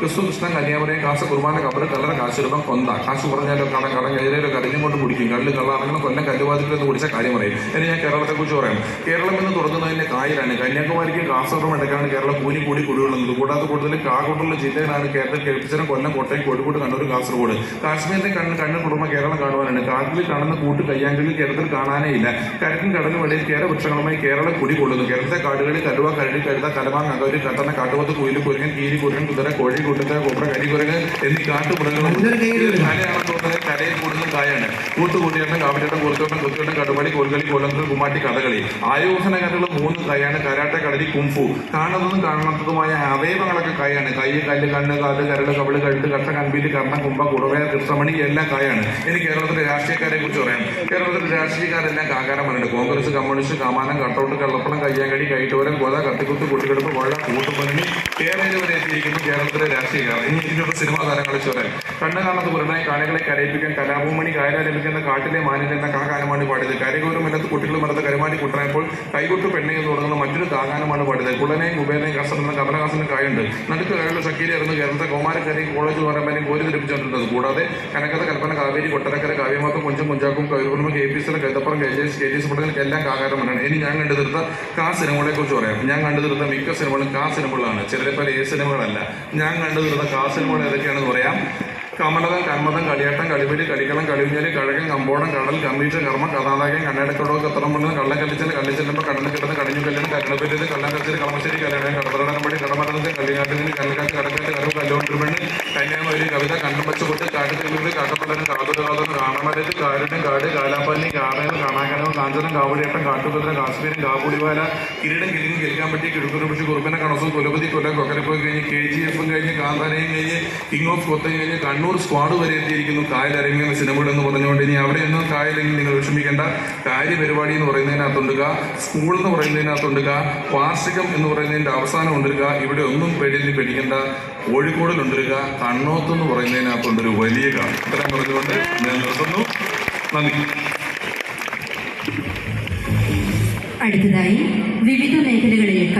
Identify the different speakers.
Speaker 1: ക്രിസ്തു കൃഷ്ണൻ കന്യാമരയും കാശ് കുർബാന കബറ് കല്ലറ കാശുരൂപം കൊന്ത. കാശ് കുറഞ്ഞാലോ കടം കടം കയറിയാലോ കരഞ്ഞും കൊണ്ട് കുടിക്കും. കല്ല് കള്ളാറങ്ങളും കൊല്ലം കല്ലുവാതിക്കൽ എന്ന് കുടിച്ച കാര്യം പറയും. ഇനി ഞാൻ കേരളത്തെ കുറിച്ച് പറയാം. കേരളം എന്ന് തുടങ്ങുന്നതിന്റെ കായലാണ്. കന്യാകുമാരിക്ക് കാസർഗോഡ് എടുക്കാണ് കേരളം കൂലി കൂടി കുടികൊള്ളുന്നത് കൂടാതെ കൂടുതൽ കാകുട്ടുള്ള ജില്ലകളാണ് കേരളത്തിൽ കേൾപ്പിച്ചരം കൊല്ലം കോട്ടയം കോഴിക്കോട് കണ്ണൂർ കാസർഗോഡ്. കാശ്മീരിന്റെ കണ്ണ് കണ്ണ് കുടുംബം കേരളം കാണുവാനാണ്. കാട്ടിൽ കാണുന്ന കൂട്ട് കയ്യാങ്കളിൽ കേരളത്തിൽ കാണാനേ ഇല്ല. കരക്കും കടലും വെളിയിൽ കേര വൃക്ഷങ്ങളുമായി കേരളം കുടികൊള്ളുന്നു കേരളത്തെ കാടുകളിൽ കരുവ കരടി കരുത കലമാർ നഗരി കട്ടണ കാട്ടുപോത്ത് കുയിൽ കുരങ്ങൻ കീരി കുരങ്ങൻ കുതിര കോഴി കൂട്ടത്തെ കൊപ്ര കരിക്കുരങ്ങ് എന്നീ കാട്ടുമൃഗങ്ങളും ഇതൊരു കലയാണെന്ന് തോന്നുന്നത് കലയിൽ കൂടുന്ന കായാണ്. കൂട്ടുകൂട്ടിയാണ് കാവലിയാട്ടം കുറുത്തോട്ടം കുത്തിയോട്ടം കടുപടി കോൽക്കളി കോലന്തൽ കുമ്മാട്ടി കഥകളി. ആയോധന കഥകൾ മൂന്ന് കൈയാണ്. Karate kalari kung fu. കാണുന്നതും കാണാത്തതുമായ അവയവങ്ങളൊക്കെ കൈയാണ്. കൈ കല്ല് കണ്ണ് കാൽ കരട് കവിൾ കഴുത്ത് കട്ട കൺപീൽ കർണ കുമ്പ കുടവയ കൃഷ്ണമണി എല്ലാം കായാണ്. ഇനി കേരളത്തിലെ രാഷ്ട്രീയക്കാരെ കുറിച്ച് പറയാം. കേരളത്തിലെ രാഷ്ട്രീയക്കാരെല്ലാം കാകാരം പറഞ്ഞു കോൺഗ്രസ് കമ്മ്യൂണിസ്റ്റ് കമാനം കട്ടൗട്ട് കള്ളപ്പണം കയ്യാങ്കടി കൈട്ടോരം കൊല കത്തിക്കുത്ത് കുട്ടികെടുപ്പ് കൊള്ള കൂട്ടുപണി കേരളത്തിൽ വരെ എത്തിയിരിക്കുന്നു കേരളത്തിലെ രാഷ്ട്രീയക്കാർ ഇനി ഇതിനുള്ള സിനിമാ താരങ്ങളെ ചോദ്യം കണ്ണു കാണാത്ത പുറനായി കാണികളെ കരയിപ്പിക്കാൻ കലാഭൂമണി കായലാലപിക്കുന്ന കാട്ടിലെ മാനിൽ എന്ന കാ ഗാനമാണ് പാടിയത് കരകോരമില്ലാത്ത കുട്ടികൾ മറന്ന് കരുമാടി കുട്ടനായപ്പോൾ കൈകൊട്ട് പെണ്ണെ എന്ന് തുടങ്ങുന്ന മറ്റൊരു താകാനമാണ് പാടിയത്. കുളനെയും കുബേരനെയും കസറെന്ന കമലഹാസനും കായുണ്ട്. നടുക്ക് കയറുള്ള ഷക്കീലായിരുന്നു കേരളത്തെ കോമാരക്കരയും കോളേജ് പറയുമ്പോൾ കോരി ധരിപ്പിച്ചുകൊണ്ടിരുന്നത്. കൂടാതെ കനകഥ കൽപ്പന കാവേരി കൊട്ടരക്കര കാവ്യമാക്കം കൊഞ്ചും കുഞ്ചാക്കും കൈകുർമ്മ കെ പി സിയുടെ Kaithapram K J K G S പട്ടങ്ങൾക്ക് എല്ലാം കാകാരമാണ് ഇനി ഞാൻ കണ്ടു തീർത്ത കാ സിനിമകളെ കുറിച്ച് പറയാം. ഞാൻ കണ്ടു തീർത്ത മിക്ക സിനിമകളും കാ സിനിമകളാണ്. ചിലരെ പോലെ ഏ സിനിമകളല്ല. ഞാൻ കണ്ടു തീർത്ത കാ സിനിമകൾ ഏതൊക്കെയാണെന്ന് പറയാം. കമലതം കന്മതം കളിയാട്ടം കളിപിടി കളിക്കളം കളിവിഞ്ഞൽ കഴകൻ കമ്പോടം കടൽ കമ്മീഷ കർമ്മ കഥാനായകൻ കണ്ണടക്കടോ കത്തണം പണ്ണ് കള്ളം കല്ലിച്ചൽ കള്ളിച്ചെല്ലുമ്പോൾ കടന്ന് കിട്ടുന്ന കടിഞ്ഞു കല്ലിന് കരണപ്പേര് കള്ളം കളിച്ചത് കളമശ്ശേരി കല്യാണം കടത്തറടമ്പടി കടമരത്തിൽ കല്ലിങ്ങാട്ടിന് കല്ലക്കാട്ട് കടക്കാട്ട് കരവ് കല്ലോണ്ടിരുമണ്ണ് കന്യാകുമാരി കവിത കണ്ടും പച്ചപ്പൊട്ട് കാട്ടുതെളിവ് കാട്ടപ്പള്ളനും കാതുകാതം കാണമരത്ത് കാരുണ്യം കാട് കാലാപ്പള്ളി കാറയം കാണാക്കനവും കാഞ്ചനം കാവടിയേട്ടം കാട്ടുകുതിര കാശ്മീരും കാപ്പുടിവാല കിരീടം കിലിങ്ങി കേൾക്കാൻ പറ്റിയ കിഴക്കുരു പക്ഷി കുറുപ്പിനെ കണസും കൊലപതി കൊല്ലം കൊക്കരപ്പോയി കഴിഞ്ഞ് കെ ജി എഫും കഴിഞ്ഞ് കാന്താനയും കഴിഞ്ഞ് കിങ് ഓഫ് കൊത്തയും കഴിഞ്ഞ് കണ്ണൂർ സ്ക്വാഡ് വരെ എത്തിയിരിക്കുന്നു. കായലരങ്ങിയ സിനിമകൾ എന്ന് പറഞ്ഞുകൊണ്ട് ഇനി അവിടെയൊന്നും കായലെങ്കിൽ നിങ്ങൾ വിഷമിക്കേണ്ട. കാര്യ പരിപാടി എന്ന് പറയുന്നതിനകത്തുണ്ടുക സ്കൂൾ എന്ന് പറയുന്നതിനകത്തുണ്ടുക വാർഷികം എന്ന് പറയുന്നതിന്റെ അവസാനം ഉണ്ടിരിക ഇവിടെ ഒന്നും പേടിയിൽ പേടിക്കേണ്ട. കോഴിക്കോടിലുണ്ടിരിക കണ്ണോത്ത് എന്ന് പറയുന്നതിനകത്തുണ്ടൊരു വലിയ കാര്യം. ഇത്രയും പറഞ്ഞുകൊണ്ട് ഞാൻ നിർത്തുന്നു. നന്ദി.
Speaker 2: അടുത്തതായി വിവിധ മേഖലകളിൽ